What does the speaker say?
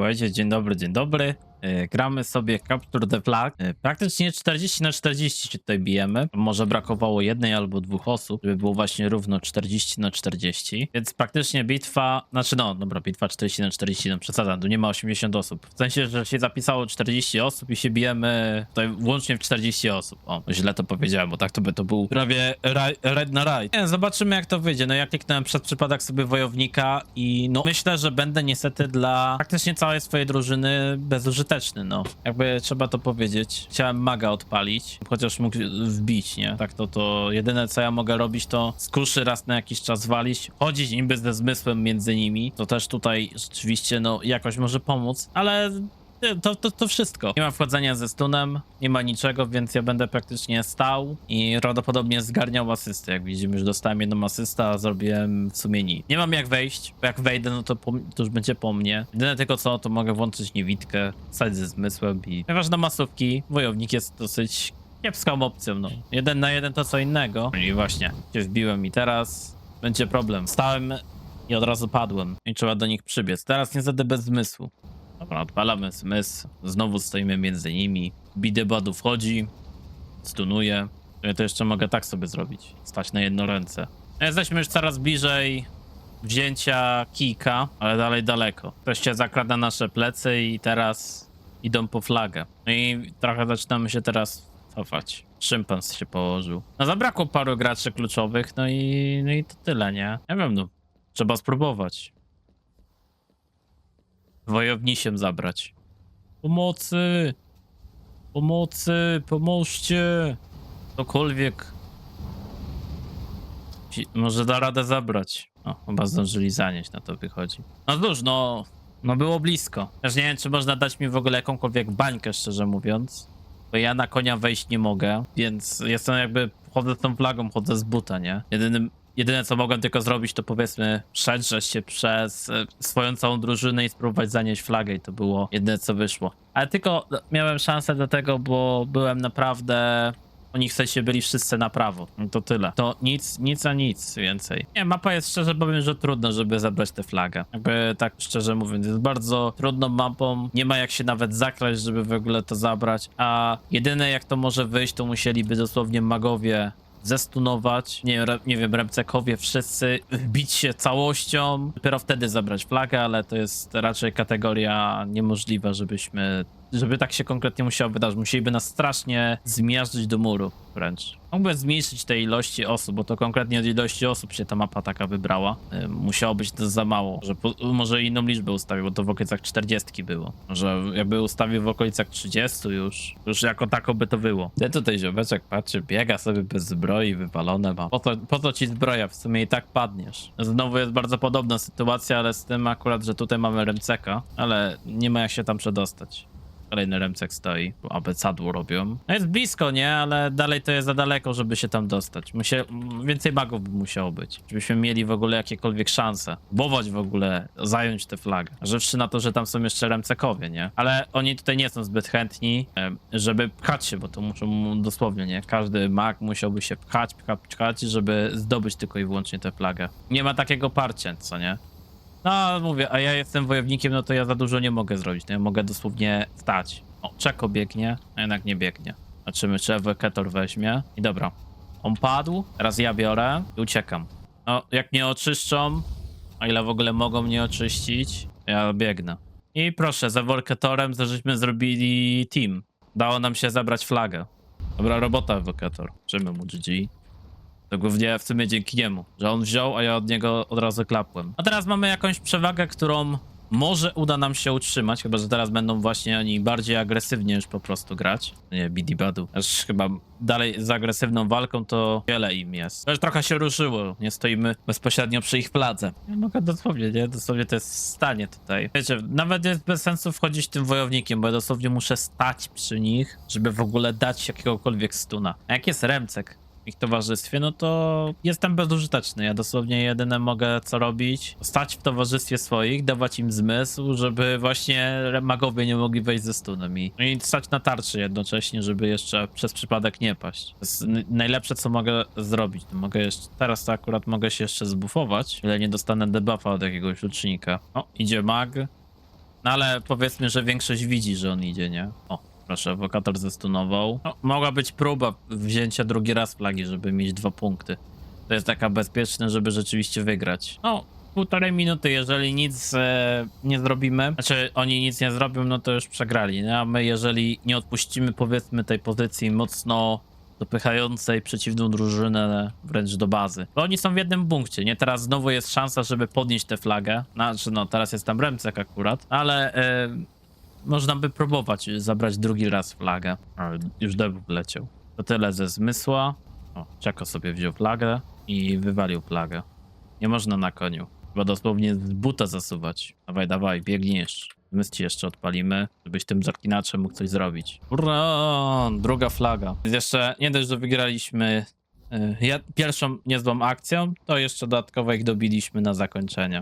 Słuchajcie, dzień dobry, dzień dobry. E, Gramy sobie Capture the Flag. E, Praktycznie 40 na 40 się tutaj bijemy. Może brakowało jednej albo dwóch osób, żeby było właśnie równo 40 na 40. Więc praktycznie bitwa, znaczy no, dobra, bitwa 40 na 40, no przesadzam, tu nie ma 80 osób. W sensie, że się zapisało 40 osób i się bijemy tutaj łącznie w 40 osób. O, źle to powiedziałem, bo tak to by to był prawie red na raj. Nie, zobaczymy jak to wyjdzie. No ja kliknąłem przed przypadek sobie wojownika i no myślę, że będę niestety dla praktycznie całej swojej drużyny bezużyteczny, no. Jakby trzeba to powiedzieć. Chciałem maga odpalić, chociaż mógł wbić, nie? Tak to to jedyne co ja mogę robić to z kuszy raz na jakiś czas walić, chodzić niby ze zmysłem między nimi. To też tutaj rzeczywiście no jakoś może pomóc, ale to, to, to wszystko. Nie ma wchodzenia ze stunem, nie ma niczego, więc ja będę praktycznie stał i prawdopodobnie zgarniał asystę. Jak widzimy, już dostałem jedną asystę, a zrobiłem w sumie nic. Nie mam jak wejść, bo jak wejdę, no to, po, to już będzie po mnie. Jedyne tylko co, to mogę włączyć niewidkę, stać ze zmysłem i... Ponieważ na masówki wojownik jest dosyć kiepską opcją, no. Jeden na jeden to co innego. I właśnie, się wbiłem i teraz będzie problem. Stałem i od razu padłem i trzeba do nich przybiec. Teraz niestety bez zmysłu. Dobra, odpalamy zmysł. Znowu stoimy między nimi. Bidebadu wchodzi, stunuje. Ja to jeszcze mogę tak sobie zrobić. Stać na jedno ręce. Jesteśmy już coraz bliżej wzięcia kijka, ale dalej daleko. Ktoś się zakrada na nasze plecy i teraz idą po flagę. No i trochę zaczynamy się teraz cofać. Szympans się położył. No zabrakło paru graczy kluczowych, no i, no i to tyle, nie? Nie wiem, no. Trzeba spróbować wojownisiem zabrać. Pomocy! Pomocy! Pomóżcie! Cokolwiek. Może da radę zabrać. O, chyba zdążyli zanieść, na to wychodzi. No cóż, no... No było blisko. Też nie wiem, czy można dać mi w ogóle jakąkolwiek bańkę, szczerze mówiąc. Bo ja na konia wejść nie mogę, więc jestem jakby... Chodzę z tą flagą, chodzę z buta, nie? Jedynym Jedyne co mogłem tylko zrobić, to powiedzmy przedrzeć się przez e, swoją całą drużynę i spróbować zanieść flagę i to było jedyne co wyszło. Ale tylko miałem szansę do tego, bo byłem naprawdę... Oni w sensie byli wszyscy na prawo. I To tyle. To nic, nic a nic więcej. Nie, mapa jest szczerze powiem, że trudno, żeby zabrać tę flagę. Jakby tak szczerze mówiąc, jest bardzo trudną mapą. Nie ma jak się nawet zakraść, żeby w ogóle to zabrać. A jedyne jak to może wyjść, to musieliby dosłownie magowie zestunować, nie, nie wiem, Remcekowie wszyscy wbić się całością, dopiero wtedy zabrać flagę, ale to jest raczej kategoria niemożliwa, żebyśmy, żeby tak się konkretnie musiało wydarzyć. Musieliby nas strasznie zmiażdżyć do muru wręcz. Mógłby zmniejszyć te ilości osób, bo to konkretnie od ilości osób się ta mapa taka wybrała. Musiało być to za mało, że po, może inną liczbę ustawił, bo to w okolicach 40 było. Że jakby ustawił w okolicach 30 już, już jako tako by to było. Ten tutaj ziomeczek patrzy, biega sobie bez zbroi, wywalone ma. Po co, po ci zbroja? W sumie i tak padniesz. Znowu jest bardzo podobna sytuacja, ale z tym akurat, że tutaj mamy Remceka, ale nie ma jak się tam przedostać. Kolejny Remcek stoi, bo abecadło robią. No jest blisko, nie? Ale dalej to jest za daleko, żeby się tam dostać. Musie... Więcej magów by musiało być, żebyśmy mieli w ogóle jakiekolwiek szanse. Bować w ogóle, zająć tę flagę. Żywszy na to, że tam są jeszcze Remcekowie, nie? Ale oni tutaj nie są zbyt chętni, żeby pchać się, bo to muszą dosłownie, nie? Każdy mag musiałby się pchać, pchać, pchać, żeby zdobyć tylko i wyłącznie tę flagę. Nie ma takiego parcia, co nie? No, mówię, a ja jestem wojownikiem, no to ja za dużo nie mogę zrobić. No, ja mogę dosłownie stać. O, Czeko biegnie, a jednak nie biegnie. Zobaczymy, czy Eweketor weźmie. I dobra. On padł, teraz ja biorę i uciekam. No, jak mnie oczyszczą, o ile w ogóle mogą mnie oczyścić, ja biegnę. I proszę, za Eweketorem żeśmy zrobili team. Dało nam się zabrać flagę. Dobra robota, Eweketor. Czymy mu GG. To głównie w sumie dzięki niemu, że on wziął, a ja od niego od razu klapłem. A teraz mamy jakąś przewagę, którą może uda nam się utrzymać, chyba że teraz będą właśnie oni bardziej agresywnie już po prostu grać. Nie, Bidi Badu. Aż chyba dalej z agresywną walką to wiele im jest. Już trochę się ruszyło, nie stoimy bezpośrednio przy ich fladze. Ja mogę dosłownie, nie? Dosłownie to jest stanie tutaj. Wiecie, nawet jest bez sensu wchodzić tym wojownikiem, bo ja dosłownie muszę stać przy nich, żeby w ogóle dać jakiegokolwiek stuna. A jak jest Remcek, ich towarzystwie, no to jestem bezużyteczny. Ja dosłownie jedyne mogę co robić, stać w towarzystwie swoich, dawać im zmysł, żeby właśnie magowie nie mogli wejść ze stunem i, no i stać na tarczy jednocześnie, żeby jeszcze przez przypadek nie paść. To jest najlepsze, co mogę zrobić. Mogę jeszcze, teraz to akurat mogę się jeszcze zbufować, ale nie dostanę debuffa od jakiegoś lucznika. O, idzie mag. No ale powiedzmy, że większość widzi, że on idzie, nie? O, proszę, awokator zestunował. No, mogła być próba wzięcia drugi raz flagi, żeby mieć dwa punkty. To jest taka bezpieczna, żeby rzeczywiście wygrać. No, półtorej minuty, jeżeli nic e, nie zrobimy, znaczy oni nic nie zrobią, no to już przegrali? A my jeżeli nie odpuścimy powiedzmy tej pozycji mocno dopychającej przeciwną drużynę wręcz do bazy. Bo oni są w jednym punkcie, nie? Teraz znowu jest szansa, żeby podnieść tę flagę. Znaczy, no teraz jest tam Remcek akurat, ale e, można by próbować zabrać drugi raz flagę. Ale już debu leciał. To tyle ze zmysła. O, Czeko sobie wziął flagę i wywalił flagę. Nie można na koniu. Chyba dosłownie z buta zasuwać. Dawaj, dawaj, biegniesz. My ci jeszcze odpalimy, żebyś tym zaklinaczem mógł coś zrobić. Ura, druga flaga. Jeszcze nie dość, że wygraliśmy ja, pierwszą niezłą akcją, to jeszcze dodatkowo ich dobiliśmy na zakończenie.